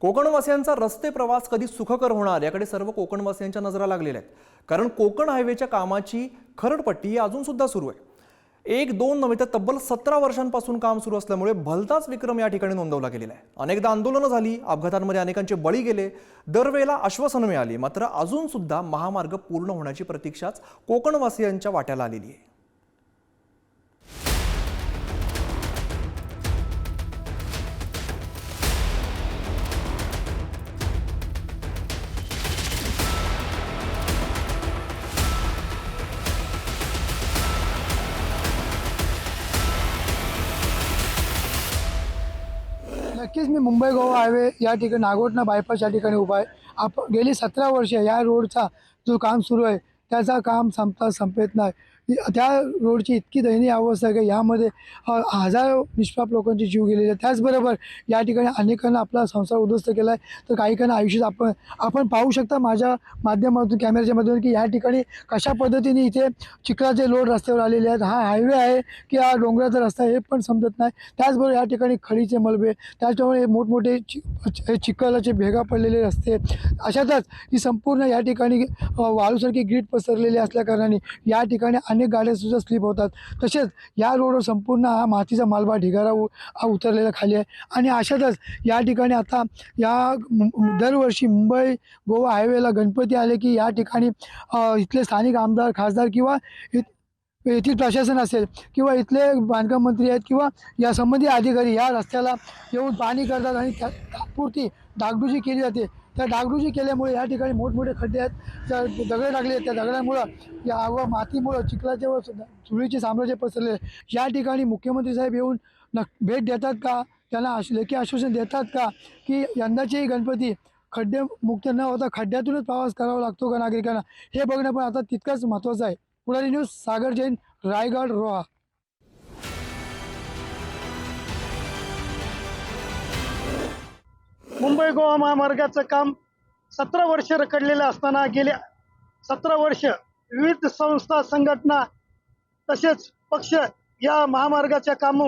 कोकणवासियांचा रस्ते प्रवास कधी सुखकर होणार याकडे सर्व कोकणवासियांच्या नजरा लागलेल्या आहेत. कारण कोकण हायवेच्या कामाची खरडपट्टी ही अजून सुद्धा सुरू आहे. एक दोन नव्हे तर तब्बल सतरा वर्षांपासून काम सुरू असल्यामुळे भलताच विक्रम या ठिकाणी नोंदवला गेलेला आहे. अनेकदा आंदोलनं झाली अपघातांमध्ये अनेकांचे बळी गेले दरवेळेला आश्वासनं मिळाली मात्र अजून सुद्धा महामार्ग पूर्ण होण्याची प्रतीक्षाच कोकणवासियांच्या वाट्याला आलेली आहे. नक्कीच मी मुंबई गोवा हायवे या ठिकाणी नागोटना बायपास या ठिकाणी उभा आहे. आप गेली सतरा वर्ष या रोडचा जो काम सुरू आहे त्याचा काम संपता संपेत नाही. त्या रोडची इतकी दयनीय अवस्था आहे की यामध्ये हजारो निष्पाप लोकांचे जीव गेलेले त्याचबरोबर या ठिकाणी अनेकांना आपला संसार उद्ध्वस्त केला आहे तर काहीकांना आयुष्यात आपण आपण पाहू शकता माझ्या माध्यमातून कॅमेऱ्याच्या माध्यमातून की या ठिकाणी कशा पद्धतीने इथे चिखलाचे लोड रस्त्यावर आलेले आहेत. हा हायवे आहे की हा डोंगराचा रस्ता आहे हे पण समजत नाही. त्याचबरोबर या ठिकाणी खडीचे मलबे त्याचमुळे मोठमोठे चि चिखलाचे भेगा पडलेले रस्ते अशातच ही संपूर्ण या ठिकाणी वाळूसारखी ग्रीट पसरलेली असल्याकारणाने या ठिकाणी अनेक गाड्यासुद्धा स्लिप होतात. तसेच या रोडवर संपूर्ण हा मातीचा मालबा ढिगारा उ हा उतरलेला खाली आहे. आणि अशातच या ठिकाणी आता या दरवर्षी मुंबई गोवा हायवेला गणपती आले की या ठिकाणी इथले स्थानिक आमदार खासदार किंवा येथील प्रशासन असेल किंवा इथले बांधकाम मंत्री आहेत किंवा या संबंधित अधिकारी या रस्त्याला येऊन पाहणी करतात आणि त्यापुरती तात्पुरती डागडुजी केली जाते. त्या डागडुजी केल्यामुळे या ठिकाणी मोठमोठे खड्डे आहेत. त्या दगडे लागले आहेत. त्या दगडांमुळं या व मातीमुळं चिखलाच्या व धुळीचे साम्राज्य पसरले. या ठिकाणी मुख्यमंत्री साहेब येऊन नक भेट देतात का? त्यांना आश लेखी आश्वासन देतात का? की यंदाचेही गणपती खड्डे मुक्त न होता खड्ड्यातूनच प्रवास करावा लागतो का नागरिकांना? हे बघणं पण आता तितकंच महत्त्वाचं आहे. पुढारी न्यूज सागर जैन रायगड रोहा. मुंबई गोवा महामार्गाचं काम सतरा वर्ष रखडलेलं असताना गेल्या सतरा वर्ष विविध संस्था संघटना तसेच पक्ष या महामार्गाच्या काम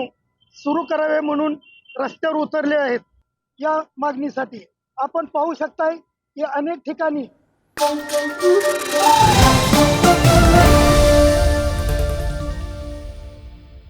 सुरू करावे म्हणून रस्त्यावर उतरले आहेत. या मागणीसाठी आपण पाहू शकताय की अनेक ठिकाणी